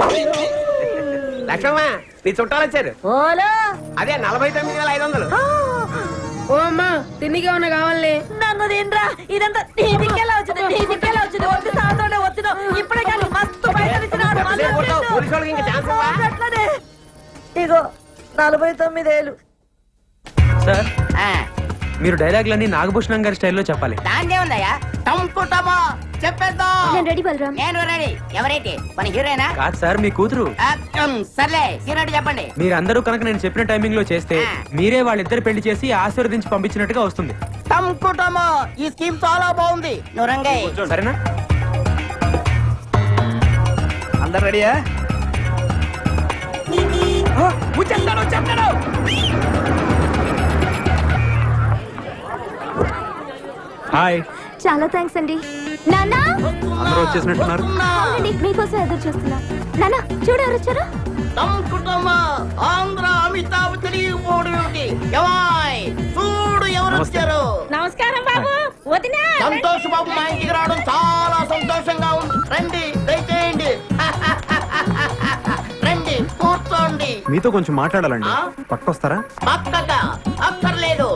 లక్ష్మమ్మ నీ చుట్టాలు వచ్చారు. ఓలో. అదే నలభై తొమ్మిది వేల ఐదు వందలు. ఓ అమ్మా తిండికి ఏమన్నా కావాలి? నన్ను తినరా. ఇదంతా నీ దిక్కెలా వచ్చింది? నీ దిక్కెలా వచ్చింది? వచ్చి సాయంత్రం వచ్చిన ఇప్పుడే కానీ మస్తు పైసలు ఇచ్చినాడు మళ్ళీ ఎంతసేపు కొడతావు? తిండు. పోలీసు వాళ్ళకి ఇంకా ఛాన్స్ ఇవ్వవా? అట్లనే. ఇగో నలభై తొమ్మిదేళ్ళు సార్ మీరు డైలాగ్లన్నీ నాగభూషణం గారి స్టైల్లో చెప్పాలి. ఉందయ్యా. చెప్పేద్దాం. నేను రెడీ బలరామ్ నేను రెడీ. ఎవరైతే మన హీరోయినా? కాదు సార్ మీ కూతురు. ఆ, ఉమ్, సర్లే హీరోటి చెప్పండి. మీరందరూ కనుక నేను చెప్పిన టైమింగ్లో చేస్తే. మీరే వాళ్ళిద్దరు పెళ్ళి చేసి ఆశీర్వదించి పంపించినట్టుగా వస్తుంది. ఈ స్కీమ్ చాలా బాగుంది. నువ్వు రంగయ్య. సరేనా? అందరు రెడీయా? హాయ్ చాలా థ్యాంక్స్ అండి. నానా అందరూ వచ్చేసినట్టున్నారు. అవునండి మీకోసం ఎదురు చూస్తున్నా. నానా చూడు ఎవరు వచ్చారు? టంపుటమో ఆంధ్ర అమితాబ్ తెలియకపోవడం ఏమిటి ఎవాయ్ చూడు ఎవరు వచ్చారు. నమస్కారం బాబు వదినా సంతోష్ బాబు మా ఇంటికి రావడం చాలా సంతోషంగా ఉంది. రండి దయచేయండి. రండి కూర్చోండి. మీతో కొంచెం మాట్లాడాలండి? పక్కొస్తారా పక్కక అక్కర్లేదు.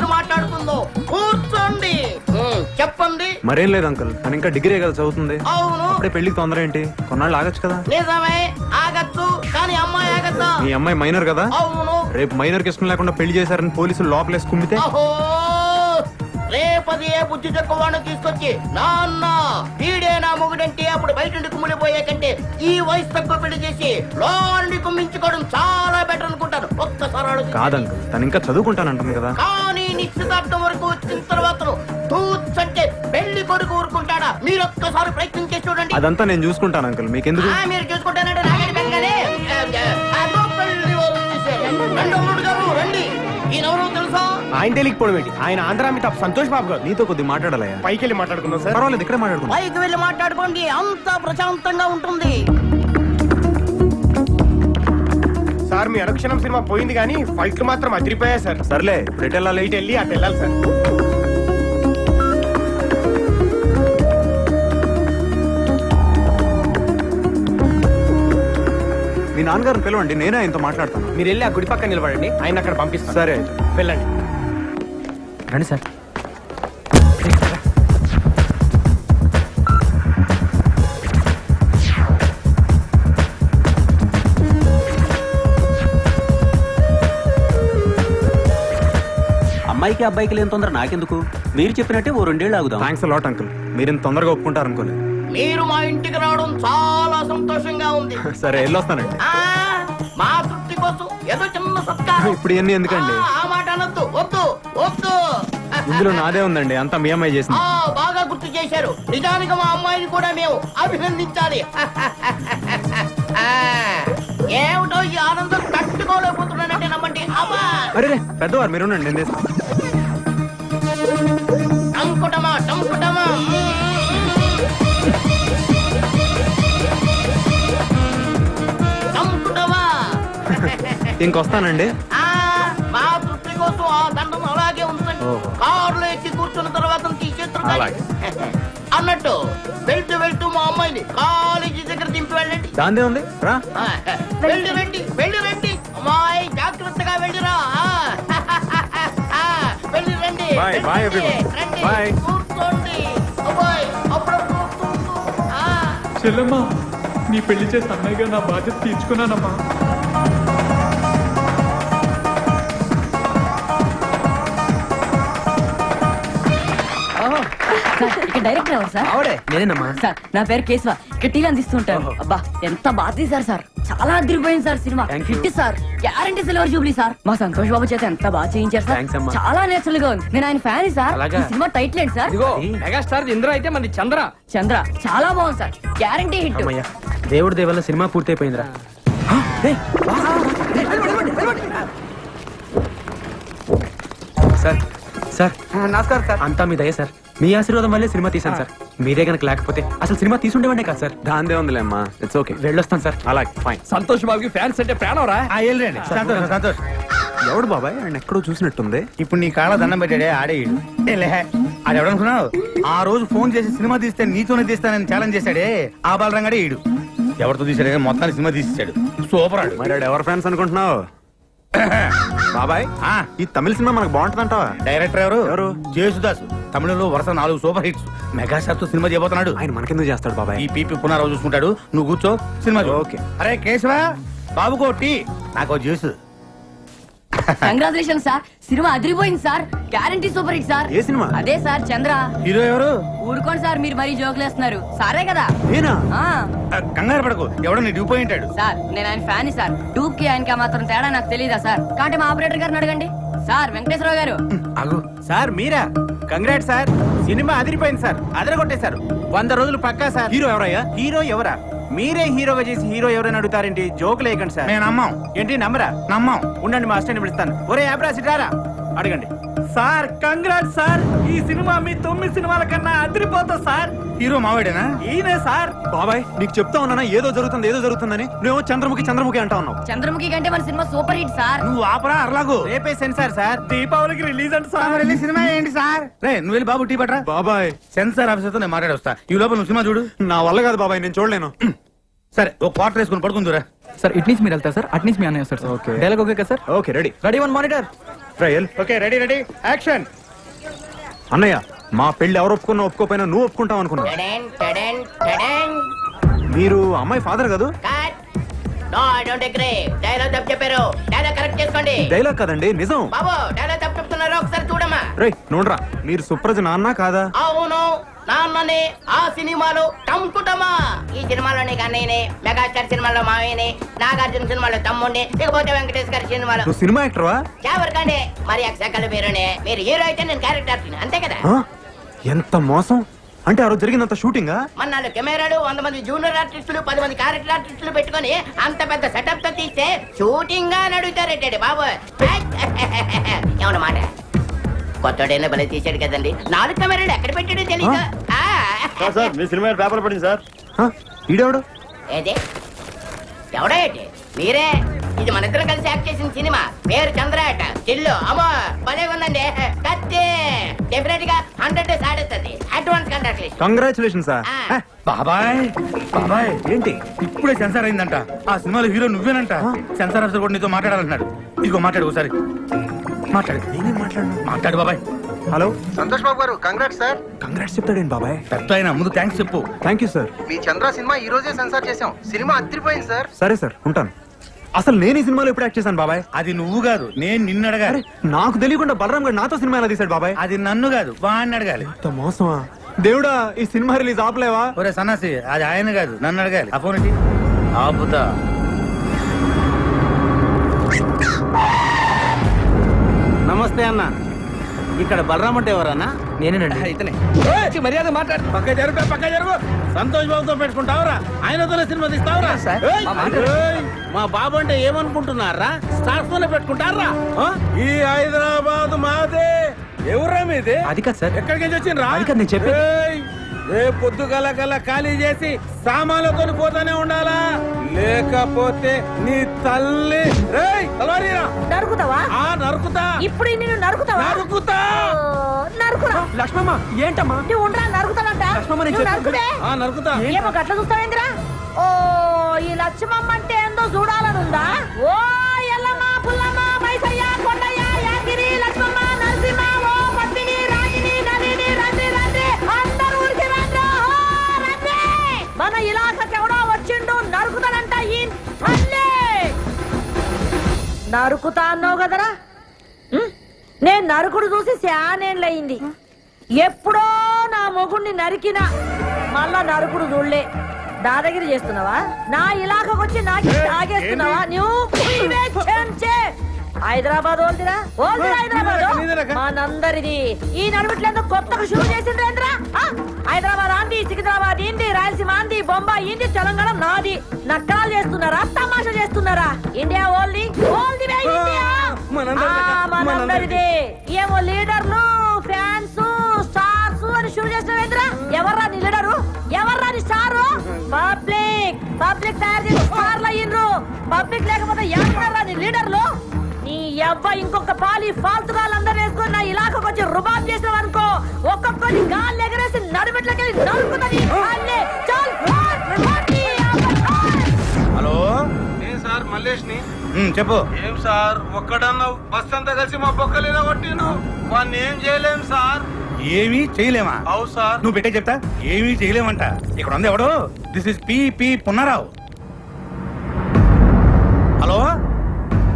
కూర్చొని మాట్లాడుకుందాం కూర్చోండి. ఉమ్, చెప్పండి. మరేం లేదు అంకుల్ తను ఇంకా డిగ్రీ కదా చదువుతుంది. అవును. అప్పుడే పెళ్ళికి తొందర ఏంటి? కొన్నాళ్ళు ఆగచ్చు కదా? నిజమే ఆగచ్చు కానీ అమ్మాయి ఆగచ్చా? మీ అమ్మాయి మైనర్ కదా? అవును. రేపు మైనర్కి ఇష్టం లేకుండా పెళ్ళి చేశారని పోలీసులు లోపలేసి కుమ్మితే? అహో! రేపది ఏ బుద్ధి చెక్కవాడిని తీసుకొచ్చి నాన్న వీడే నా మొగుడంటే అప్పుడు బయట నుండి కుమ్మిడిపోయే కంటే ఈ వయసు తక్కువ పెళ్ళి చేసి లోని కుమ్మించుకోవడం చాలా బెటర్ అనుకుంటాను. ఒక్కసారి ఆలోచించండి. కాదంకుల్ తను ఇంకా చదువుకుంటానంటుంది కదా. కానీ నిశ్చితార్థం వరకు వచ్చిన తర్వాత తూచంటే పెళ్ళి కొడుకు ఊరుకుంటాడా? మీరు ఒక్కసారి ప్రయత్నం చేసి చూడండి. అదంతా నేను చూసుకుంటాను అంకుల్. మీకెందుకు? ఆ, మీరు చూసుకుంటానంటే నాగడి బెంగనే అదో పెళ్ళి వాళ్ళు వచ్చేసారు. రండి అల్లుడు గారు రండి. ఈయనెవరో తెలుసా? ఆయన తెలియకపోవడం ఏంటి? ఆయన ఆంధ్ర అమితాబ్ సంతోష్ బాబు గారు. నీతో కొద్ది మాట్లాడాలయ్యా. పైకి వెళ్ళి మాట్లాడుకుందాం సార్. పర్వాలేదు ఇక్కడే మాట్లాడుకుందాం. పైకి వెళ్ళి మాట్లాడుకోండి. అంతా ప్రశాంతంగా ఉంటుంది. సార్ మీ అనుక్షణం సినిమా పోయింది కానీ ఫైట్లు మాత్రం అదిరిపోయాయి సార్. సర్లే ఎటు వెళ్ళాలి ఇటు వెళ్ళి అటు వెళ్ళాలి సార్. మీ నాన్నగారిని పిలవండి నేనే ఆయనతో మాట్లాడతాను. మీరు వెళ్ళి ఆ గుడి పక్కన నిలబడండి ఆయన అక్కడ పంపిస్తారు సరే అయితే. వెళ్ళండి. రండి సార్. అమ్మాయికి అబ్బాయికి లేని తొందర నాకెందుకు? మీరు చెప్పినట్టే ఓ రెండేళ్ళు ఆగుదాం. థ్యాంక్స్ లాట్ అంకుల్ మీరు ఇంత తొందరగా ఒప్పుకుంటారు అనుకోలేదు. మీరు మా ఇంటికి రావడం చాలా సంతోషంగా ఉంది. సరే వెళ్ళొస్తానండి. ఆ మా తృప్తి కోసం ఏదో చిన్న సత్కారం. ఇప్పుడు ఇవన్నీ ఎందుకండి? ఆ, ఆ మాట అనొద్దు వద్దు వద్దు. ఇందులో నాదే ఉందండి అంతా మీ అమ్మాయి చేసింది. ఆ బాగా గుర్తు చేశారు. నిజానికి మా అమ్మాయిని కూడా మేము అభినందించాలి. ఆ, ఏమిటో ఈ ఆనందం తట్టుకోలేకపోతున్నానంటే నమ్మండి. అమ్మా అరే రే, పెద్దవారు మీరు ఉండండి నేను చేస్తాను. ఇంకొస్తానండి ఆ, మా తృప్తి కోసం ఆ దండం అలాగే ఉంచండి ఓహో. కారులో ఎక్కి కూర్చున్న తర్వాత తీసేస్తారు. అలాగే. అన్నట్టు వెళ్తూ వెళ్తూ మా అమ్మాయిని కాలేజీ దగ్గర దింపి వెళ్ళండి దాందే ఉంది రా ఆ, వెళ్ళి రండి వెళ్ళి రండి అమ్మాయి జాగ్రత్తగా వెళ్ళిరా ఆ, ఆ, వెళ్ళి రండి Bye, వెళ్ళి bye రండి, everyone. రండి. Bye. కూర్చోండి అబ్బాయి అప్పుడప్పుడు వస్తూ. ఆ. చెల్లమ్మా నీ పెళ్ళి చేసి అన్నయ్యగా నా బాధ్యత తీర్చుకున్నానమ్మా ఇక్కడ డైరెక్టర్ ఎవరు సార్? ఆవిడే. నేనేనమ్మా. సార్ నా పేరు కేశవ. ఇక్కడ టీవీ అందిస్తుంటాను అబ్బా ఎంత బాగా తీశారు సార్. చాలా అదిరిపోయింది sir cinema. Hit sir. Guarantee silver jubilee sir. మా సంతోష్ బాబు చేత ఎంత బాగా చేయించారు సార్. Thanks అమ్మా. చాలా నేచురల్గా ఉంది. నేను ఆయన ఫ్యాన్ సార్. అలాగా? ఈ సినిమా టైటిల్ ఏంటి సార్? ఇదిగో మెగాస్టార్ ఇంద్ర అయితే మంది చంద్ర. చంద్ర. చాలా బాగుంది సార్. Guarantee hit. అమ్మయ్యా దేవుడి దేవల్ల సినిమా పూర్తయిపోయిందిరా. వా, వెళ్ళిపోండి. Sir sir. నమస్కారం సార్. అంతా మీ దయ సార్. మీ ఆశీర్వాదం వల్లే సినిమా తీశాను సార్. మీరే గనక లేకపోతే అసలు సినిమా తీసుండేవండే కాదు సార్. దాందే ఉందిలే అమ్మా ఇట్స్ ఓకే వెళ్ళొస్తాను సార్. అలాగే ఫైన్ సంతోష్ బాబుకి ఫ్యాన్స్ అంటే ప్రాణం రా సంతోష్ సంతోష్. ఎవడు బాబాయ్? ఆయన ఎక్కడో చూసినట్టుంది. ఇప్పుడు నీ కాళ్ళ దండం పెట్టాడే ఆడేయుడు అది ఎవడనుకున్నావు ఆ రోజు ఫోన్ చేసి సినిమా తీస్తే నీతోనే తీస్తానని ఛాలెంజ్ చేశాడే ఆ బాలరంగాడే ఈడు. ఎవరితో తీసాడే మొత్తాన్ని సినిమా తీసేశాడు. సూపర్ ఆడు. మరి ఎవరు ఫ్యాన్స్ అనుకుంటున్నావు? బాబాయ్ ఆ, ఈ తమిళ సినిమా మనకు బాగుంటుందంటావా? డైరెక్టర్ ఎవరు? ఎవరు? జేసుదాస్. తమిళంలో వరుస నాలుగు సూపర్ హిట్స్. మెగాస్టార్తో సినిమా చేయబోతున్నాడు. ఆయన మనకెందుకు చేస్తాడు బాబాయ్? ఈ పీపీ పునరావు చూసుకుంటాడు. నువ్వు కూర్చో సినిమా. ఓకే. అరే కేశవ బాబుకో టీ. నాకు జ్యూస్. కంగ్రాచులేషన్ సార్ సినిమా అదిరిపోయింది sir guarantee super hit sir ఏ సినిమా? అదే సార్ చంద్ర. హీరో ఎవరు? ఊరుకోండి సార్ మీరు మరీ జోకులు వేస్తున్నారు సారే కదా? నేనా? ఆ. ఆ, కంగారు పడకు. ఎవడో నీ డ్యూపోయి ఉంటాడు సార్ నేను ఆయన ఫ్యాన్ సార్ డూప్కి ఆయనకి మాత్రం తేడా నాకు తెలియదా సార్ కాబట్టి మా ఆపరేటర్ గారిని అడగండి. సార్ వెంకటేశ్వరరావు గారు. అగు. సార్ మీరా? కంగ్రాట్ సార్ సినిమా అదిరిపోయింది సార్ అదరగొట్టేశారు. వంద రోజులు పక్కా సార్ హీరో ఎవరయ్యా? హీరో ఎవరా? మీరే హీరోగా చేసి హీరో ఎవరైనా అడుగుతారేంటి? Joke లేకండి sir. నేను నమ్మం. ఏంటి నమ్మరా? నమ్మం. ఉండండి మా అసిస్టెంట్ పిలుస్తాను. ఒరే యాబ్రాసి రారా అడగండి. Sir congrat sir. ఈ సినిమా మీ తొమ్మిది సినిమాల కన్నా అదిరిపోతా సార్. హీరో మావాడేనా ఈయనే సార్. బాబాయ్ నీకు చెప్తా ఉన్నానా? ఏదో జరుగుతుంది ఏదో జరుగుతుందని నువ్వు చంద్రముఖి చంద్రముఖి అంటా ఉన్నావు. చంద్రముఖి కంటే మన సినిమా సూపర్ హిట్ సార్. నువ్వు ఆపరా అర్లాగు. రేపే సెన్సార్ సార్ దీపావళికి రిలీజ్ అంట సార్. వెళ్ళి సినిమా ఏంటి సార్. రే నువ్వు వెళ్ళి బాబు టీ పట్రా బాబాయ్. సెన్సార్ ఆఫీసర్తో నేను మాట్లాడి వస్తా ఈ లోపల నువ్వు సినిమా చూడు. నా వల్ల కాదు బాబాయ్ నేను చూడలేను. సరే ఒక క్వార్టర్ వేసుకుని పడుకుందురా. సార్ ఇటు నుంచి మీరు వెళ్తారు సార్? అటు నుంచి మీ అన్నయ్య వస్తారు సార్. Okay. డైలాగ్ ఓకే కదా sir? Okay ready. Ready one monitor trial. Okay ready ready. Action అన్నయ్య మా పెళ్ళి ఎవరు ఒప్పుకున్నా ఒప్పుకోపోయినా నువ్వు ఒప్పుకుంటావు అనుకున్నా టడెన్, టడెన్, టడెన్. మీరు అమ్మాయి ఫాదర్ కాదు? కట్. Agree. డైలాగ్ తప్పు చెప్పారు. డైలాగ్ కరెక్ట్ చేసుకోండి. డైలాగ్ కదండి నిజం. బాబు డైలాగ్ తప్పు చెప్తున్నారా? ఒకసారి రే నోడ్రా. మీరు సుప్రజ నాన్న కాదా? అవును నాన్నని ఆ సినిమాలో టంకుటమా ఈ సినిమాలోని కన్నయ్యని మెగాస్టార్ సినిమాలో మావయ్యని నాగార్జున సినిమాలో తమ్ముడిని ఇకపోతే వెంకటేష్ గారి సినిమాలో. నువ్వు సినిమా యాక్టర్వా? ఎవరికండి మరి అక్షకల పేరునే మీరు హీరో అయితే నేను క్యారెక్టర్ అంతే కదా? ఆ? ఎంత మోసం? అంటే ఆ రోజు జరిగినంత షూటింగా? మన నాలుగు కెమెరాలు వంద మంది జూనియర్ ఆర్టిస్టులు పది మంది క్యారెక్టర్ ఆర్టిస్టులు పెట్టుకొని అంత పెద్ద సెటప్తో తీస్తే షూటింగ్గా నడుగుతారేటండి బాబు? ఏమన్న మాట కొత్తడైనా భలే తీశాడు కదండి. నాలుగు కెమెరాలు ఎక్కడ పెట్టాడో తెలీదు? ఆ. సార్ మీ సినిమా పేపర్ పడింది సార్? ఈడెవడు? ఏది? ఎవడో ఏంటి? మీరే? ఇది మన ఇద్దరం కలిసి యాక్ట్ చేసిన సినిమా. పేరు చంద్రాట చిల్లు అమ్మో భలే ఉందండి. కత్తి. డెఫినెట్గా హండ్రెడ్ డేస్ ఆడేస్తుంది అడ్వాన్స్ కంట్రాక్ట్ కంగ్రాచులేషన్ సార్. బాబాయ్ బాబాయ్ ఏంటి? ఇప్పుడే సెన్సార్ అయిందంట. ఆ సినిమాలో హీరో నువ్వేనంట. సెన్సార్ ఆఫీసర్ కూడా నీతో మాట్లాడాలంటున్నాడు. ఇదిగో మాట్లాడు ఒకసారి. మాట్లాడు. నేనేం మాట్లాడను? మాట్లాడు బాబాయ్. హలో? సంతోష్ బాబు గారు కంగ్రాట్ సార్ కంగ్రాట్స్ చెప్తాడేంటి బాబాయ్? పెద్ద ఆయన ముందు థ్యాంక్స్ చెప్పు. థ్యాంక్ యూ సార్ మీ చంద్ర సినిమా ఈ రోజే సెన్సార్ చేసాం సినిమా అదిరిపోయింది సార్ సరే సార్ ఉంటాను. అసలు నేను ఈ సినిమాలో ఎప్పుడు యాక్ట్ చేశాను బాబాయ్? అది నువ్వు కాదు నేను నిన్ను అడగాలి. నాకు తెలియకుండా బలరాం గారు నాతో సినిమా ఎలా తీశాడు బాబాయ్? అది నన్ను కాదు వాడిని అడగాలి. మోసమా? దేవుడా ఈ సినిమా రిలీజ్ ఆపలేవా? ఒరే సన్నాసి అది ఆయన కాదు నన్ను అడగాలి. ఆ ఫోన్? ఆపుతా. నమస్తే అన్న. ఇక్కడ బలరామ్ అంటే ఎవరన్నా? నేనేనండి. ఇతనే. మర్యాద మాట్లాడు. పక్క జరుగు పక్క జరుగు. సంతోష్ బాబుతో పెట్టుకుంటావురా. ఆయనతోనే సినిమా తీస్తావురా! మా బాబు అంటే ఏమనుకుంటున్నారా? స్టార్స్ తోనే పెట్టుకుంటారా? ఈ హైదరాబాద్ మాదే. ఎవరా మీది? అది కాదు సార్. ఎక్కడికి వచ్చిండ్రా? అది కాదు నేను చెప్పేది. ఏయ్! రే పొద్దు గల గల ఖాళీ చేసి సామాన్లతో పోతానే ఉండాలా? లేకపోతే నీ తల్లి రేయ్ తలవారీరా. నరుకుతావా? ఆ నరుకుతా. ఇప్పుడు నిన్ను నరుకుతావా? నరుకుతా. నరుకురా. లక్ష్మమ్మ ఏంటమ్మా? నువ్వు ఉండరా నరుకుతానంట. లక్ష్మమ్మ, నేను నరుకుడే ఆ నరుకుతా. ఏమో గట్ల చూస్తావేంద్రా? ఓ ఈ లక్ష్మమ్మ అంటే ఏందో చూడాలనుందా ఓ నరుకుతా అన్నావు కదరా? నేను నరుకుడు చూసి శానేళ్ళయింది. ఎప్పుడో నా మొగుణ్ణి నరికినా మళ్ళా నరుకుడు చూడలే. దాదాగిరి చేస్తున్నావా? నా ఇలాకకు వచ్చి నాకు తాగేస్తున్నావా? నువ్వు. హైదరాబాద్ ఓల్దిరా? ఓల్దిరా హైదరాబాద్? మనందరిది. ఈ నడుమిట్లేందుకు కొత్తగా షూరు చేసిండ్రేంద్రా ఆ? హైదరాబాద్ ఆంది సికింద్రాబాద్ ఇంది రాయలసీమ ఆంది బొంబాయి ఇంది తెలంగాణ నాది. నక్కరాలు చేస్తున్నారా? తమాషా చేస్తున్నారా? ఇండియా ఓల్ది? ఓల్ది మనందరిది ఏమో లీడర్లు ఫ్యాన్స్ స్టార్స్ అని షూరు చేసినవేంద్రా ఎవర్రా నీ లీడరు? ఎవర్రా నీ స్టారు? పబ్లిక్. పబ్లిక్ తయారు చేసి స్టార్లు అయ్యిండ్రు. పబ్లిక్ లేకపోతే ఎవరా నీ లీడర్లు? నీ అబ్బా ఇంకొక పాలి ఫాల్తు వాళ్ళందరూ వేసుకున్న ఇలాకకు వచ్చి రుబాబ్ చేసావు అనుకో ఒక్కొక్కరి గాలి ఎగరేసి నడుమిట్లకెళ్ళి నరుకుతుంది. హలో? సార్ మల్లేష్ని ఉమ్, చెప్పు. ఏం సార్ ఒక్కడన్నా బస్ అంతా కలిసి మా బొక్కలు కొట్టిను వాడిని ఏం చేయలేం సార్? ఏమీ చేయలేమా? అవు సార్. నువ్వు పెట్టే చెప్తా. ఏమీ చేయలేమంట. ఇక్కడ ఉంది ఎవడు? This is P P Punnarao hello?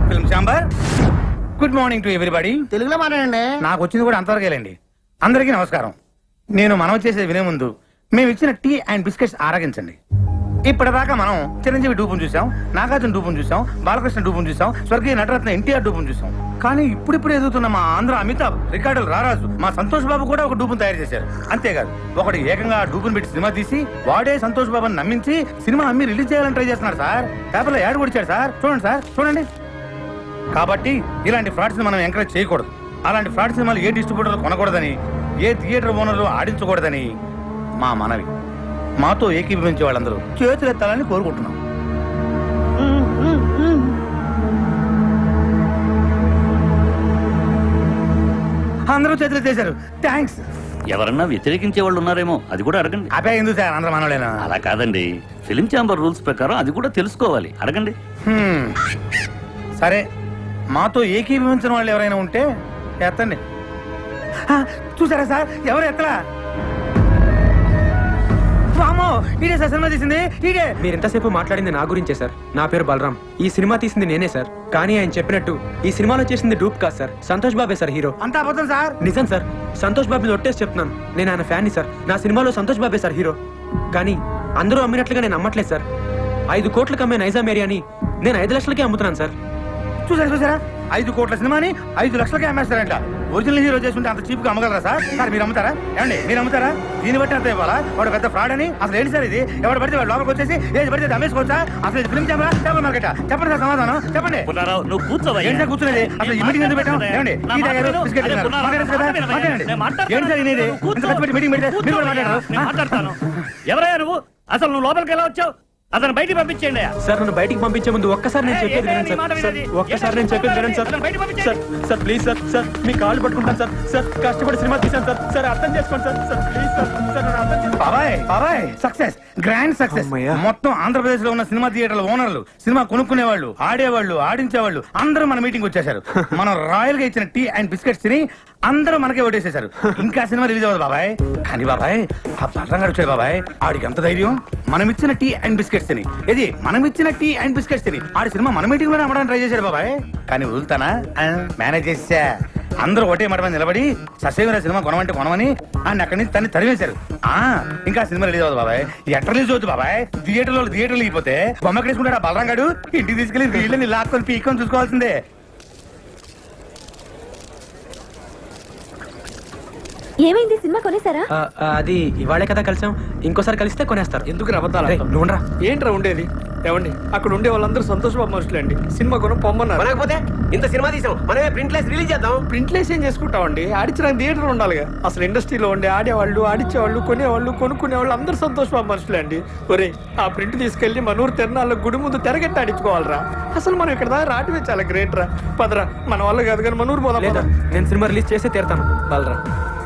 Film chamber? Good morning to everybody తెలుగులో మాట్లాడండి. నాకు వచ్చింది కూడా అంతవరకేలేండి అందరికీ నమస్కారం. నేను మనం చేసేది వినే ముందు మేము ఇచ్చిన టీ అండ్ బిస్కెట్స్ ఆరగించండి. ఇప్పటిదాకా మనం చిరంజీవి డూపును చూసాం నాగార్జున డూపును చూసాం బాలకృష్ణ డూపును చూసాం స్వర్గీయ నటరత్న ఎన్టీఆర్ డూపును చూసాం కానీ ఇప్పుడిప్పుడు ఎదుగుతున్న మా ఆంధ్ర అమితాబ్ రికార్డులు రారాజు మా సంతోష్ బాబు కూడా ఒక డూపును తయారు చేశారు. అంతేకాదు ఒకటి ఏకంగా డూపును పెట్టి సినిమా తీసి వాడే సంతోష్ బాబుని నమ్మించి సినిమా అమ్మి రిలీజ్ చేయాలని ట్రై చేస్తున్నారు సార్. పేపర్లో యాడ్ కొడిచాడు సార్. చూడండి సార్ చూడండి. కాబట్టి ఇలాంటి ఫ్రాడ్స్ మనం ఎంకరేజ్ చేయకూడదు. అలాంటి ఫ్రాడ్ సినిమాలు ఏ డిస్ట్రిబ్యూటర్లు కొనకూడదని ఏ థియేటర్ ఓనర్లు ఆడించకూడదని మా మనవి. మాతో ఏకీభవించే వాళ్ళందరూ చేతులు ఎత్తాలని కోరుకుంటున్నాం. అందరూ చేతులు ఎత్తేశారు థ్యాంక్స్ ఎవరన్నా వ్యతిరేకించే వాళ్ళు ఉన్నారేమో అది కూడా అడగండి. అదే ఎందుకు సార్? అందరూ మనోళ్ళేనా? అలా కాదండి. ఫిలిం ఛాంబర్ రూల్స్ ప్రకారం అది కూడా తెలుసుకోవాలి. అడగండి. సరే. మాతో ఏకీభవించిన వాళ్ళు ఎవరైనా ఉంటే ఎత్తండి. ఆ, చూసారా సార్? ఎవరు ఎత్తలా? వామో సార్ సినిమా తీసింది. ఇదే మీరు ఎంతసేపు మాట్లాడింది నా గురించే సార్. నా పేరు బలరాం. ఈ సినిమా తీసింది నేనే సార్. కానీ ఆయన చెప్పినట్టు ఈ సినిమాలో చేసింది డూప్ కాదు సార్. సంతోష్ బాబే సార్ హీరో. అంతా అబద్ధం సార్? నిజం సార్. సంతోష్ బాబు ఒట్టేసి చెప్తున్నాను. నేను ఆయన ఫ్యాన్ని సార్. నా సినిమాలో సంతోష్ బాబే సార్ హీరో. కానీ అందరూ అమ్మినట్లుగా నేను నమ్మట్లేదు సార్. ఐదు కోట్లకు అమ్మే నైజాం ఏరియాని నేను ఐదు లక్షలకే అమ్ముతున్నాను సార్. చూసారా చూసారా? ఐదు కోట్ల సినిమాని ఐదు లక్షలకే అమ్మేస్తారంట. ఒరిజినల్ హీరో చేసుకుంటే అంత చీప్గా అమ్మగలరా సార్? సార్ మీరు అమ్ముతారా? ఏమండి మీరు అమ్ముతారా? దీన్ని బట్టి అంత ఇవ్వాలా? వాడు పెద్ద ఫ్రాడ్ అని? అసలు ఏంటి సార్ ఇది? ఎవరు పడితే వాడు లోపలికి వచ్చేసి ఏది పడితే అది అమ్మేసుకోవచ్చా? అసలు ఇది ఫిల్మ్ ఛాంబరా చేపల మార్కెట్. చెప్పండి సార్ సమాధానం. చెప్పండి. నువ్వు కూర్చోవయ్యా. ఏంటి సార్ కూర్చునేది? అసలు ఈ మీటింగ్ ఎందుకు పెట్టాం ఏమండి ఈ తాగారు. బిస్కెట్ తిన్నారు. మాట్లాడండి. ఏంటి సార్ ఇది? ఇంత. కష్టపెట్టి మీటింగ్ పెడితే మీరు కూడా. మాట్లాడారు మాట్లాడతాను. ఎవరయ్యా నువ్వు? అసలు నువ్వు లోపలికి ఎలా వచ్చావు? అతను బయటికి పంపించేయండి సార్ నన్ను బయటికి పంపించే ముందు ఒక్కసారి నేను చెప్పేది వినండి సార్. సార్. ఒక్కసారి నేను చెప్పేది వినండి sir. Sir sir please sir sir మీ కాళ్ళు పట్టుకుంటాను సార్. సార్ కష్టపడి సినిమా తీశాను సార్. సార్ అర్థం చేసుకోండి sir. Sir please success grand success. మొత్తం ఆంధ్రప్రదేశ్లో ఉన్న సినిమా థియేటర్ల ఓనర్లు సినిమా కొనుక్కునే వాళ్ళు ఆడేవాళ్ళు ఆడించేవాళ్ళు అందరూ మన మీటింగ్ వచ్చేసారు మనం రాయల్గా ఇచ్చిన టీ అండ్ బిస్కెట్స్ తిని అందరూ మనకే ఓటేసేశారు. ఇంకా సినిమా రిలీజ్ అవ్వదు బాబాయ్. కానీ బాబాయ్ ఆ పట్టంగా వచ్చాడు బాబాయ్. ఆడికి ఎంత ధైర్యం? మనం ఇచ్చిన టీ అండ్ బిస్కెట్స్ తిని. ఇది మనం ఇచ్చిన టీ అండ్ బిస్కెట్స్ తిని. ఆడి సినిమా మన మీటింగ్లోనే అమ్మడానికి ట్రై చేశాడు బాబాయ్. కానీ వదులుతానా? మేనేజ్ చేసా అందరూ ఒకటే మాట మీద నిలబడి ససేమిరా సినిమా కొనమంటే కొనమని ఆయన అక్కడి నుంచి తన్ని తరివేశారు ఆ ఇంకా సినిమా రిలీజ్ అవుతుంది బాబాయ్. ఎట్ట రిలీజ్ అవుతుంది బాబాయ్. థియేటర్లో థియేటర్లు అయిపోతే బొమ్మ కడేసుకుంటాడు ఆ బలరాం గాడు? ఇంటికి తీసుకెళ్ళి వీళ్ళని లాక్కొని పీక్కొని చూసుకోవాల్సిందే. ఏమైంది? సినిమా కొనేసారా ఆ, ఆ, అది ఇవాళే కదా కలిసాం. ఇంకోసారి కలిస్తే కొనేస్తారు. ఎందుకు అబద్ధాలు రేయ్. ఏంట్రా ఉండేది? ఏమండి అక్కడ ఉండే వాళ్ళందరూ సంతోష్ బాబు మనుషులే అండి. సినిమా కొను పొమ్మన్నారు. కొనకపోతే ఇంత సినిమా తీసాం. మనమే ప్రింట్లెస్ రిలీజ్ చేద్దాం. ప్రింట్లేసి ఏం చేసుకుంటామండి? ఆడించడానికి థియేటర్ ఉండాలిగా. అసలు ఇండస్ట్రీలో ఉండే ఆడేవాళ్ళు ఆడించేవాళ్ళు కొనేవాళ్ళు కొనుక్కునేవాళ్ళు అందరూ సంతోష్ బాబు మనుషులే అండి. ఒరే ఆ ప్రింట్ తీసుకెళ్ళి మన ఊరు తిరణాల్లో గుడి ముందు తెరగట్టి ఆడించుకోవాలరా. అసలు మనం ఇక్కడ దాకా రావటమే చాలా గ్రేట్ రా పదరా మన వల్ల కాదు కానీ మన ఊరు పోదాం లేదా పద. నేను సినిమా రిలీజ్ చేస్తే తీరుతాను. బలరా.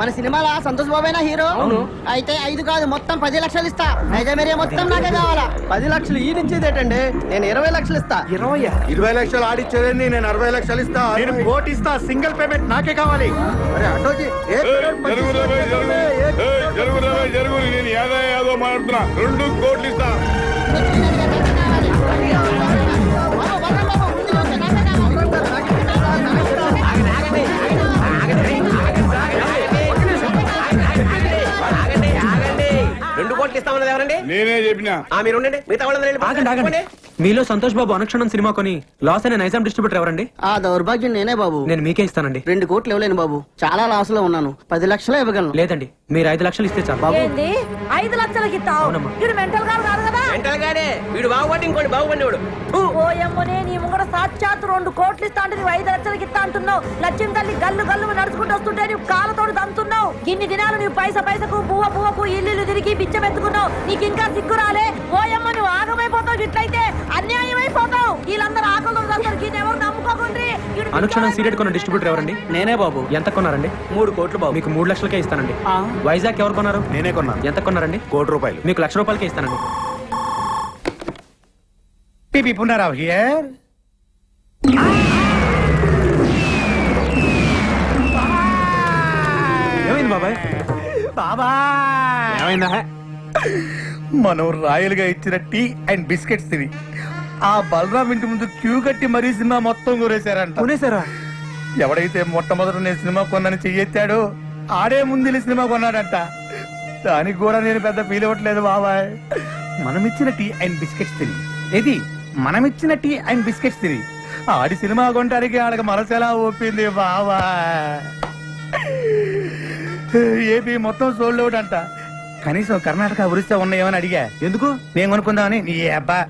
మన సినిమాలో సంతోష్ బాబేనా హీరో? అవును. అయితే ఐదు కాదు మొత్తం పది లక్షలు ఇస్తా. నైజాం ఏరియా మొత్తం నాకే కావాలా? పది లక్షలు ఈ నుంచి ఏంటండి నేను ఇరవై లక్షలు ఇస్తా. ఇరవై ఇరవై లక్షలు ఆడిచ్చేదండి నేను అరవై లక్షలు ఇస్తా. నేను కోటి ఇస్తా. సింగిల్ పేమెంట్ నాకే కావాలి. అరే అటోజీ నేను ఏదో ఏదో మాట్లాడుతున్నా. రెండు కోట్లు ఇస్తా. రెండు కోట్లు ఇస్తామన్నది ఎవరండి? నేనే చెప్పినా. ఆ మీరు ఉండండి. మిగతా వాళ్ళందరూ వెళ్ళి ఆగండి ఆగండి. మీలో సంతోష్ బాబు అనుక్షణం సినిమా కొని లాస్ అయిన నైజాం డిస్ట్రిబ్యూటర్ ఎవరండి? ఆ దౌర్భాగ్యం నేనే బాబు. నేను మీకే ఇస్తానండి. రెండు కోట్లు ఇవ్వలేను బాబు. చాలా లాస్లో ఉన్నాను. పది లక్షలే ఇవ్వగలను. లేదండి మీరు ఐదు లక్షలు ఇస్తే చాలు. బాబు. ఏంది? ఐదు లక్షలకి ఇస్తావు? అవునమ్మా. మెంటల్ గారు కాదు గానే వీడు బాగుపడి ఇంకోటి బాగుపడినవాడు ఓ ఎమ్మనే నీ ముంగడ సాక్షాత్ రెండు కోట్లు ఇస్తా అంటే నువ్వు ఐదు లక్షలకి ఇస్తా అంటున్నావు. లక్ష్యం తల్లి గల్లు గల్లు నడుచుకుంటూ వస్తుంటే నువ్వు కాళ్ళతోడు దంతున్నావు. ఇన్ని దినాలు నువ్వు పైస పైసకు పువ్వ పువ్వకు ఇల్లు తిరిగి బిచ్చమెత్తుకున్నావు. నీకు ఇంకా సిగ్గు రాలే. ఓ యమ్మ నువ్వు ఆగమైపోతావు ఇట్లయితే అన్యాయం అయిపోతావు వీళ్ళందరూ ఆకలి అందరికి ఎవరు నమ్ముకోకుండ్రి ఈడు అనుక్షణం సీరియట్ కొన్న డిస్ట్రిబ్యూటర్ ఎవరండి? నేనే బాబు. ఎంత కొన్నారండి? మూడు కోట్లు బాబు. మీకు మూడు లక్షలకే ఇస్తానండి. వైజాగ్ ఎవరు కొన్నారు? నేనే కొన్నాను. ఎంత కొన్నారండి? కోటి రూపాయలు. మీకు లక్ష రూపాయలకే ఇస్తానండి. పిపి పునరావు హియర్ ఏమైంది బాబాయ్? బాబా ఏమైందా? మనం రాయలుగా ఇచ్చిన టీ అండ్ బిస్కెట్స్ తిని ఆ బలరాం ఇంటి ముందు క్యూ కట్టి మరీ సినిమా మొత్తం కూరేశారంట కొనేసారా ఎవడైతే మొట్టమొదట నేను సినిమా కొన్నాను చెయ్యెత్తాడో ఆడే ముందు వెళ్ళి సినిమా కొన్నాడంట. దానికి కూడా నేను పెద్ద ఫీల్ అవ్వట్లేదు బాబాయ్. మనమిచ్చిన టీ అండ్ బిస్కెట్స్ తిని. ఇది మనమిచ్చిన టీ అండ్ బిస్కెట్స్ తిని. ఆడి సినిమా కొనడానికి ఆడకి మనసెలా ఒప్పింది బాబా ఏపీ మొత్తం సోల్డ్ అవుట్ అంట. కనీసం కర్ణాటక ఒరిస్సా ఉన్నాయేమని అడిగా. ఎందుకు? నేను కొనుక్కుందామని. నీ అబ్బా.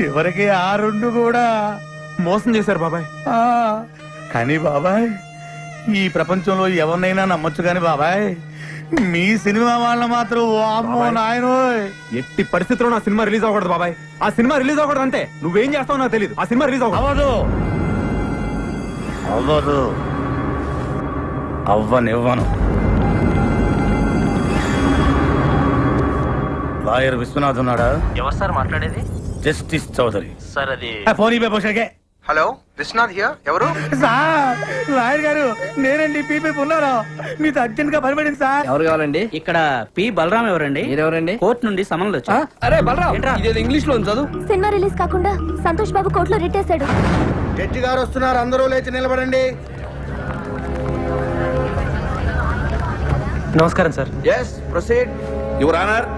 చివరికి ఆ రెండు కూడా. మోసం చేశారు బాబాయ్. ఆ కానీ బాబాయ్ ఈ ప్రపంచంలో ఎవరినైనా నమ్మొచ్చు కానీ బాబాయ్ మీ సినిమా వాళ్ళ మాత్రం వామ్మో ఎట్టి పరిస్థితుల్లో నా సినిమా రిలీజ్ అవ్వకూడదు బాబాయ్. ఆ సినిమా రిలీజ్ అవ్వకూడదు అంతే. నువ్వేం చేస్తావు నాకు తెలియదు ఆ సినిమా రిలీజ్ అవ్వదు. అవ్వదు. అవ్వనివ్వను. లాయర్ విశ్వనాథ్ ఉన్నాడా? ఎవరు సార్ మాట్లాడేది? జస్టిస్ చౌదరి. సార్ అది ఫోన్ ఇవ్వ పోషకే. హలో విశ్వనాథ్ హియర్ ఎవరు? సార్ లాయర్ గారు నేనండి పీపీ ఉన్నారా మీతో అర్జెంట్గా పనిపడింది సార్. ఎవరు కావాలండి? ఇక్కడ పి బలరాం ఎవరండి? ఎవరండి కోర్టు నుండి సమన్లు వచ్చా అరే బలరాం ఇదేదో ఇంగ్లీష్లో చదువు. సినిమా రిలీజ్ కాకుండా సంతోష్ బాబు కోర్టులో రిట్టేశాడు. జడ్జి గారు వస్తున్నారు అందరూ లేచి నిలబడండి. నమస్కారం sir. Yes proceed your honour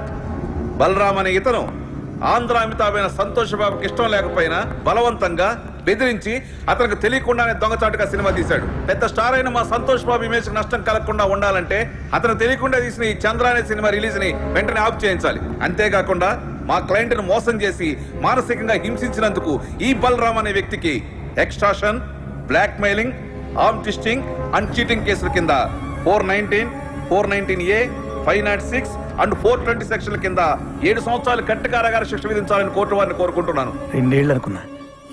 Balaram అనే ఇతను ఆంధ్ర అమితాబైన సంతోష్ బాబుకి ఇష్టం లేకపోయినా బలవంతంగా బెదిరించి అతనికి తెలియకుండానే దొంగచాటుగా సినిమా తీశాడు. పెద్ద స్టార్ అయిన మా సంతోష్ బాబు ఇమేజ్ నష్టం కలగకుండా ఉండాలంటే అతను తెలియకుండా తీసిన ఈ చంద్ర అనే సినిమా రిలీజ్ని వెంటనే ఆఫ్ చేయించాలి. అంతేకాకుండా మా క్లయింట్ను మోసం చేసి మానసికంగా హింసించినందుకు ఈ బలరామ్ అనే వ్యక్తికి extortion blackmailing arm twisting and cheating కేసుల కింద four nineteen four nineteen A five nought six and four twenty సెక్షన్ల కింద ఏడు సంవత్సరాలు కట్టు కారాగార శిక్ష విధించాలని కోర్టు వారిని కోరుకుంటున్నాను. రెండేళ్ళు అనుకున్నా.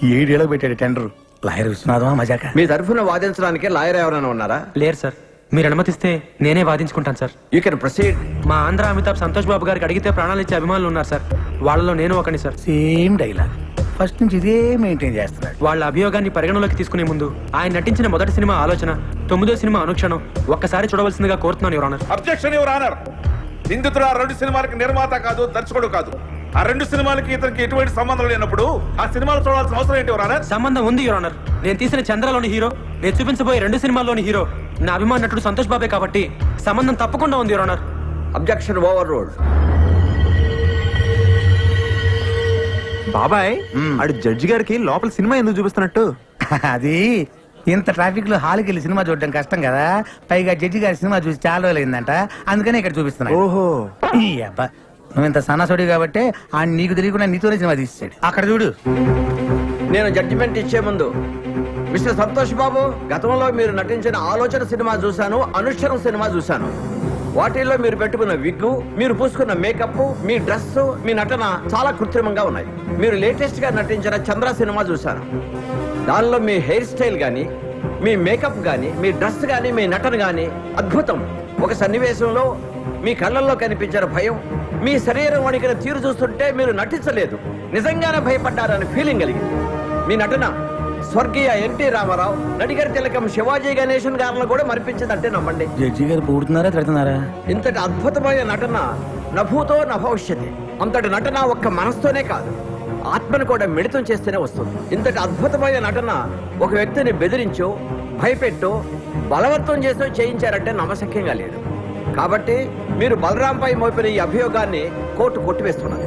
ఏడేళ్ళకి పెట్టాడు టెండర్. లాయర్ విశ్వనాథమా మజాక. మీ తరఫున వాదించడానికి లాయర్ ఎవరైనా ఉన్నారా? లేరు సార్. మీరు అనుమతిస్తే నేనే వాదించుకుంటాను సార్. యూ కెన్ ప్రొసీడ్ మా ఆంధ్ర అమితాబ్ సంతోష్ బాబు గారికి అడిగితే ప్రాణాలు ఇచ్చే అభిమానులు ఉన్నారు సార్. వాళ్ళలో నేను ఒకని సార్. Same dialogue. ఫస్ట్ నుంచి ఇదే మెయింటైన్ చేస్తున్నాడు. వాళ్ళ అభియోగాన్ని పరిగణలోకి తీసుకునే ముందు ఆయన నటించిన మొదటి సినిమా ఆలోచన తొమ్మిదో సినిమా అనుక్షణం. ఒక్కసారి చూడవలసిందిగా కోరుతున్నాను your honour. Objection your honour. నిందితుడు ఆ రెండు సినిమాలకి నిర్మాత కాదు దర్శకుడు కాదు. ఆ రెండు సినిమాలకి ఇతనికి ఎటువంటి సంబంధం లేనప్పుడు ఆ సినిమాలు చూడాల్సిన అవసరం ఏంటి సంబంధం ఉంది యువర్ ఆనర్ నేను తీసిన చంద్రలోని హీరో నేను చూపించబోయే రెండు సినిమాల్లోని హీరో నా అభిమాన నటుడు సంతోష్ బాబే కాబట్టి సంబంధం తప్పకుండా ఉంది your honour objection overruled బాబాయ్ ఆడు జడ్జి గారికి లోపల సినిమా ఎందుకు చూపిస్తున్నట్టు? అది ఇంత ట్రాఫిక్లో హాల్కి వెళ్ళి సినిమా చూడడం కష్టం కదా. పైగా జడ్జి గారి సినిమా చూసి చాలా రోజులైందంట. అందుకనే ఇక్కడ చూపిస్తున్నా ఓహో. ఈ అబ్బా. నువ్వు ఇంత సన్నసోడి కాబట్టి ఆ నీకు తెలియకుండా నీతోనే సినిమా తీసాడు అక్కడ చూడు. నేను జడ్జిమెంట్ ఇచ్చే ముందు మిస్టర్ సంతోష్ బాబు గతంలో మీరు నటించిన ఆలోచన సినిమా చూశాను అనుష్ఠరం సినిమా చూశాను. వాటిల్లో మీరు పెట్టుకున్న విగ్గు మీరు పూసుకున్న మేకప్ మీ డ్రెస్ మీ నటన చాలా కృత్రిమంగా ఉన్నాయి. మీరు లేటెస్ట్గా నటించిన చంద్ర సినిమా చూశాను. దానిలో మీ హెయిర్ స్టైల్ కానీ మీ మేకప్ కానీ మీ డ్రెస్ కానీ మీ నటన కానీ అద్భుతం. ఒక సన్నివేశంలో మీ కళ్ళల్లో కనిపించిన భయం మీ శరీరం వణికిన తీరు చూస్తుంటే మీరు నటించలేదు. నిజంగానే భయపడ్డారని ఫీలింగ్ కలిగింది. మీ నటన స్వర్గీయ ఎన్టీ రామారావు నడిగర్ తిలకం శివాజీ గణేశన్ గారిని కూడా మరిపించిందంటే నమ్మండి. జడ్జి గారు పూడుతున్నారా తిడుతున్నారా? ఇంతటి అద్భుతమైన నటన నభూతో నభవిష్యతి. అంతటి నటన ఒక్క మనస్తోనే కాదు ఆత్మను కూడా మిళితం చేస్తేనే వస్తుంది. ఇంతటి అద్భుతమైన నటన ఒక వ్యక్తిని బెదిరించో భయపెట్టో బలవంతం చేసో చేయించారంటే నమ్మశక్యంగా లేదు. కాబట్టి మీరు బలరాంపై మోపిన ఈ అభియోగాన్ని కోర్టు కొట్టివేస్తున్నది.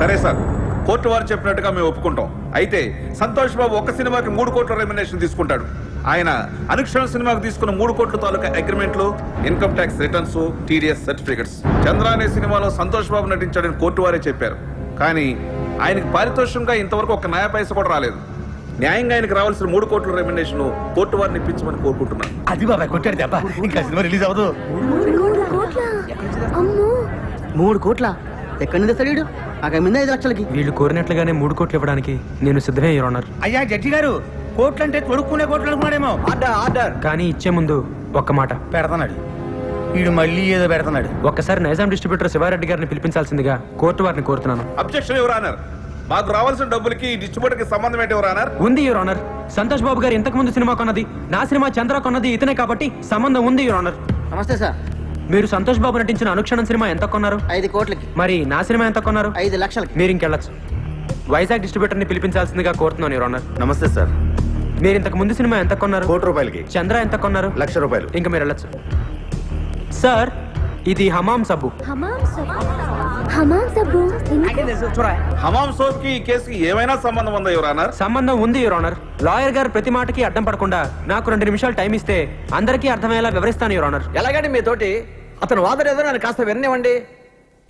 సరే సార్ కోర్టు వారు చెప్పినట్టుగా మేము ఒప్పుకుంటాం. అయితే సంతోష్ బాబు ఒక్క సినిమాకి మూడు కోట్ల రెమ్యునేషన్ తీసుకుంటాడు. ఆయన అనుక్షణ సినిమాకు తీసుకున్న మూడు కోట్ల తాలూకా అగ్రిమెంట్లు income tax returns TDS certificates. Chandra అనే సినిమాలో సంతోష్ బాబు నటించాడని కోర్టు వారే చెప్పారు. కానీ ఆయనకి పారితోషికంగా ఇంతవరకు ఒక న్యాయ పైస కూడా రాలేదు. న్యాయంగా ఆయనకు రావాల్సిన మూడు కోట్ల రెమ్యునేషన్ కోర్టు వారిని ఇప్పించమని కోరుకుంటున్నాను. అది బాబాయ్ కొట్టాడు దెబ్బ. ఇంకా సినిమా రిలీజ్ అవ్వదు. కోట్ల? అమ్మో! మూడు కోట్ల? ఎక్కడి నుంచి తెస్తాడు అక్కడ మీద ఐదు లక్షలకి. వీళ్ళు కోరినట్లుగానే మూడు కోట్లు ఇవ్వడానికి నేను సిద్ధమే ఆనర్ అయ్యా జడ్జి గారు కోట్లు అంటే తొడుక్కునే కోట్లు అనుకున్నాడేమో. Order order. కానీ ఇచ్చే ముందు ఒక్క మాట. పెడతాడు వీడు మళ్ళీ ఏదో పెడతాడు ఒక్కసారి నైజాం డిస్ట్రిబ్యూటర్ శివారెడ్డి గారిని పిలిపించాల్సిందిగా కోర్టు వారిని కోరుతున్నాను. అబ్జెక్షన్ ఎవరానర్ మాకు రావాల్సిన డబ్బులకి ఈ డిస్ట్రిబ్యూటర్కి సంబంధం ఏంటి ఎవరానర్ ఉంది యువర్ ఆనర్. సంతోష్ బాబు గారు ఇంతకు ముందు సినిమా కొన్నది. నా సినిమా చంద్ర కొన్నది ఇతనే కాబట్టి సంబంధం ఉంది యువర్ ఆనర్. నమస్తే సార్. మీరు సంతోష్ బాబు నటించిన అనుక్షణం సినిమా ఎంత కొన్నారు? ఐదు కోట్లకి. మరి నా సినిమా ఎంత కొన్నారు? ఐదు లక్షలకి. మీరు ఇంకెళ్ళచ్చు. వైజాగ్ డిస్ట్రిబ్యూటర్ని పిలిపించాల్సిందిగా కోరుతున్నాను యువర్ ఆనర్. నమస్తే సార్. మీరు ఇంతకు ముందు సినిమా ఎంత కొన్నారు? కోటి రూపాయలకి. చంద్ర ఎంత కొన్నారు? లక్ష రూపాయలు. ఇంకా మీరు వెళ్ళచ్చు. సార్ ఇది హమాం సబ్బు. హమాం సబ్బు. హమాం సబ్బు హమాం సోప్కి ఈ కేసుకి ఏమైనా సంబంధం ఉందా ఎవరానర్ సంబంధం ఉంది యువర్ ఆనర్. లాయర్ గారు ప్రతి మాటకి అడ్డం పడకుండా నాకు రెండు నిమిషాలు టైం ఇస్తే అందరికీ అర్థమయ్యేలా వివరిస్తాను యువర్ ఆనర్. ఎలాగండి మీతోటి? అతను వాదన ఏదో నన్ను కాస్త విననివ్వండి.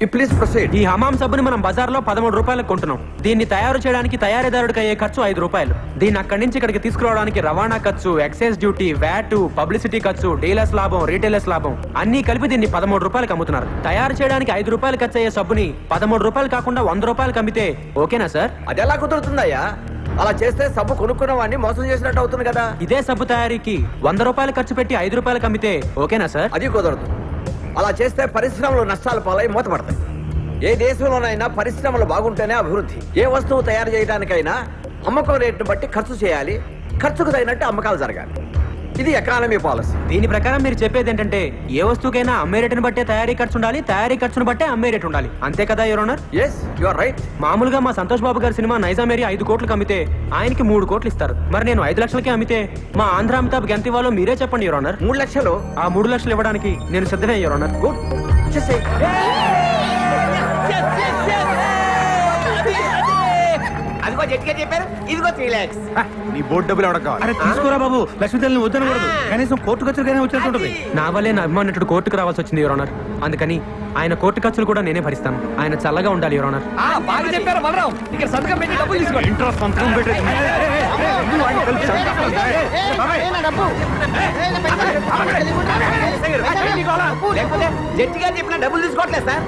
Please proceed. ఈ హమాం సబ్బుని మనం బజార్లో పదమూడు రూపాయలకు కొంటున్నాం. దీన్ని తయారు చేయడానికి తయారీదారుడికి అయ్యే ఖర్చు ఐదు రూపాయలు. దీన్ని అక్కడి నుంచి ఇక్కడికి తీసుకురావడానికి రవాణా ఖర్చు ఎక్సైజ్ డ్యూటీ వ్యాట్ పబ్లిసిటీ ఖర్చు డీలర్స్ లాభం రీటైలర్స్ లాభం అన్ని కలిపి దీన్ని పదమూడు రూపాయలకు అమ్ముతున్నారు. తయారు చేయడానికి ఐదు రూపాయలు ఖర్చు అయ్యే సబ్బుని పదమూడు రూపాయలు కాకుండా వంద రూపాయలకు అమ్మితే ఓకేనా సార్? అది ఎలా కుదురుతుందయ్యా? అలా చేస్తే సబ్బు కొనుక్కున్న వాడిని మోసం చేసినట్టు అవుతుంది కదా. ఇదే సబ్బు తయారీకి వంద రూపాయలు ఖర్చు పెట్టి ఐదు రూపాయలకు అమ్మితే ఓకేనా సార్? అది కుదరదు. అలా చేస్తే పరిశ్రమలు నష్టాలు పాలై మూతపడతాయి. ఏ దేశంలోనైనా పరిశ్రమలు బాగుంటేనే అభివృద్ధి. ఏ వస్తువు తయారు చేయడానికైనా అమ్మకం రేటును బట్టి ఖర్చు చేయాలి. ఖర్చుకు తగినట్టు అమ్మకాలు జరగాలి. ఇది ఎకానమీ పాలసీ దీని ప్రకారం మీరు చెప్పేది ఏంటంటే ఏ వస్తువుకైనా అమ్మే రేటుని బట్టే తయారీ ఖర్చు ఉండాలి తయారీ ఖర్చును బట్టే అమ్మే రేటు ఉండాలి. అంతే కదా your yes you are right మామూలుగా మా సంతోష్ బాబు గారి సినిమా నైజాం ఏరియా ఐదు కోట్లకు అమ్మితే ఆయనకి మూడు కోట్లు ఇస్తారు. మరి నేను ఐదు లక్షలకి అమ్మితే మా ఆంధ్ర అమితాబ్ ఎంత ఇవ్వాలో మీరే చెప్పండి యువర్ ఆనర్ మూడు లక్షలు? ఆ మూడు లక్షలు ఇవ్వడానికి నేను సిద్ధమే యువర్ ఆనర్ గుడ్. అదిగో జట్గా చెప్పారు. ఇదిగో త్రీ లాక్స్ నీ బోర్డు డబ్బులు ఎవడ కావాలి. అరే తీసుకోరా బాబు. లక్ష్మీదేవిని వద్దనకూడదు. కనీసం కోర్టు ఖర్చులుగానే వచ్చినట్టుంటది నా వల్లే నా అభిమానుడు కోర్టుకు రావాల్సి వచ్చింది యువర్ ఆనర్ అందుకని ఆయన కోర్టు ఖర్చులు కూడా నేనే భరిస్తాను. ఆయన చల్లగా ఉండాలి యువర్ ఆనర్ బాగా చెప్పారు బలరాం. ఇక్కడ సంతకం పెట్టి డబ్బులు తీసుకోండి. ఇంట్రెస్ట్ సంతకం పెట్టి జడ్జి గారు చెప్పిన డబ్బులు తీసుకోవట్లేదు సార్.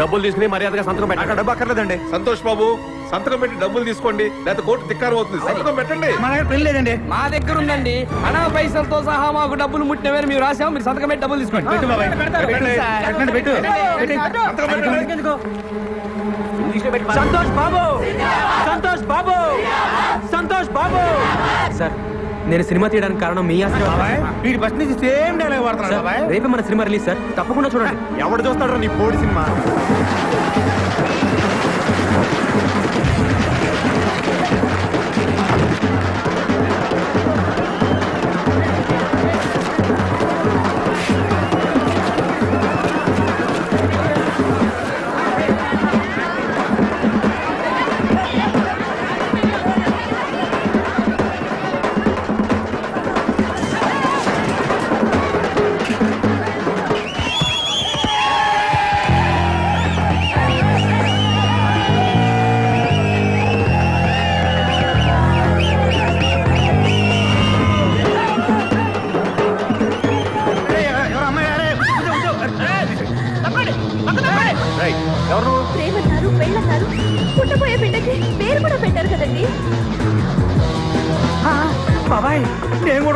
డబ్బులు తీసుకుని మర్యాదగా సంతకం పెట్టాలి డబ్బు అక్కర్లేదండి. సంతోష్ బాబు సంతకం పెట్టి డబ్బులు తీసుకోండి లేకపోతే కోర్టు దిక్కారు అవుతుంది. సంతకం పెట్టండి. మా దగ్గర పెళ్ళి లేదండి. మా దగ్గర ఉందండి. అనా పైసలతో సహా మాకు డబ్బులు ముట్టిన వేరు మీరు రాసాము మీరు సంతకం పెట్టి డబ్బులు తీసుకోండి. పెట్టు బాబాయ్. పెట్టండి, పెట్టు. పెట్టు సంతోష్ బాబు సంతోష్ బాబు సంతోష్ బాబు సార్ నేను సినిమా తీయడానికి కారణం మీ వీడి ఫస్ట్ నుంచి సేమ్ డైలాగ్ వాడుతున్నాడు రేపే మన సినిమా రిలీజ్ సార్. తప్పకుండా చూడండి. ఎవడు చూస్తాడు నీ బోర్డు సినిమా.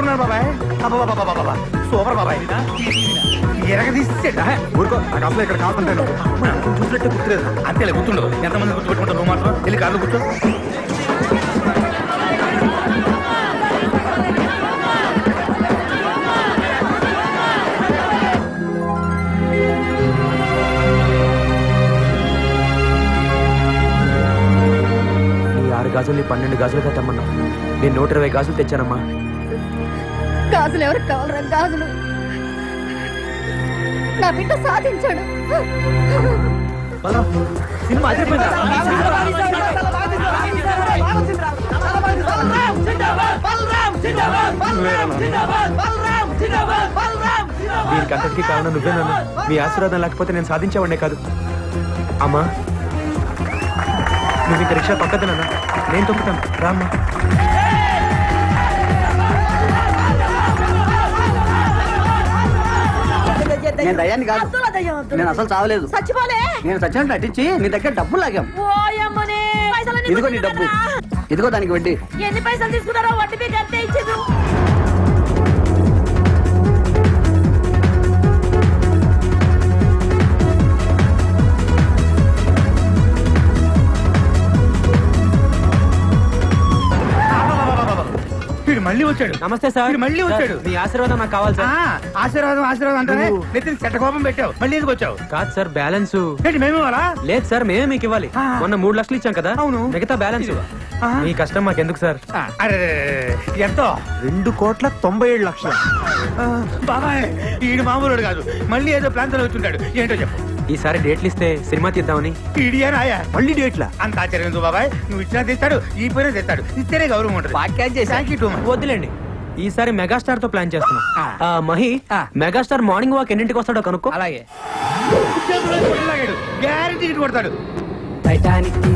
కూడా ఉన్నాను బాబాయ్? అబ్బబ్బబ్బబ్బబ్బబ్బ. సూపర్ బాబాయ్. ఎరగ తీసేట ఊరుకో నాకు అసలు ఇక్కడ కాకుంటాను చూసినట్టు గుర్తులేదు. అంతేలే గుర్తుండదు. ఎంతమంది గుర్తుపెట్టుకుంటావు నువ్వు మాత్రం? వెళ్ళి కార్లు కూర్చో. ఈ ఆరు గాజుల్ని పన్నెండు గాజులుగా తెమ్మన్నా నేను నూట ఇరవై గాజులు తెచ్చానమ్మా. గాజులు ఎవరికి కావాలరా? గాజులు. నా బిడ్డ సాధించాడు. సినిమా దీనికి అంతటికీ కారణం నువ్వేనన్నా మీ ఆశీర్వాదం లేకపోతే నేను సాధించేవాడినే కాదు. అమ్మా నువ్వు ఇంకా రిక్షా పక్కదనన్నా నేను తొక్కుతాను. రామ్మా. నేను దయ్యాన్ని కాదు. నేను అసలు చావలేదు. చచ్చిపోలే నేను చచ్చినట్టు నటించి నీ దగ్గర డబ్బులు లాగాం. ఇదిగో నీ డబ్బు. ఇదిగో దానికి వడ్డీ. ఎన్ని పైసలు తీసుకున్నారో వడ్డీ మీకు అంతే ఇచ్చేది మళ్ళీ వచ్చాడు. నమస్తే సార్. మళ్ళీ వచ్చాడు. మీ ఆశీర్వాదం నాకు కావాలి ఆ, సార్ ఆశీర్వాదం ఆశీర్వాదం అంటానే నెత్తిని చెట్ట కోపం పెట్టావు. మళ్ళీ ఎందుకు వచ్చావు? కాదు సార్ బ్యాలెన్స్. ఏంటి మేము ఇవ్వాలా? లేదు సార్ మేమే మీకు ఇవ్వాలి. ఆ. మొన్న మూడు లక్షలు ఇచ్చాం కదా. అవును. మిగతా బ్యాలెన్స్ ఆ. మీ కష్టం మాకెందుకు సార్? ఆ, అరే ఎంతో? రెండు కోట్ల తొంభై ఏడు లక్షలు. ఆ, బాబాయ్ ఈడు మామూలుడు కాదు. మళ్ళీ ఏదో ప్లాన్తో వచ్చుంటాడు. ఏంటో చెప్పు. ఈసారి డేట్లు ఇస్తే సినిమా తీద్దామని. ఈడియా రాయా మళ్ళీ డేట్లా? అంత ఆశ్చర్యం బాబాయ్. నువ్వు ఇచ్చినా తెస్తాడు ఈ పోయినా తెస్తాడు. ఇస్తేనే గౌరవం ఉంటుంది. థ్యాంక్ యూ టూ మచ్ వద్దులేండి. ఈసారి మెగాస్టార్తో ప్లాన్ చేస్తున్నాం. ఆ, మహి మెగాస్టార్ మార్నింగ్ వాక్ ఎన్నింటికి వస్తాడో కనుక్కో. అలాగే. గ్యారెంటీ కొడతాడు. టైటానిక్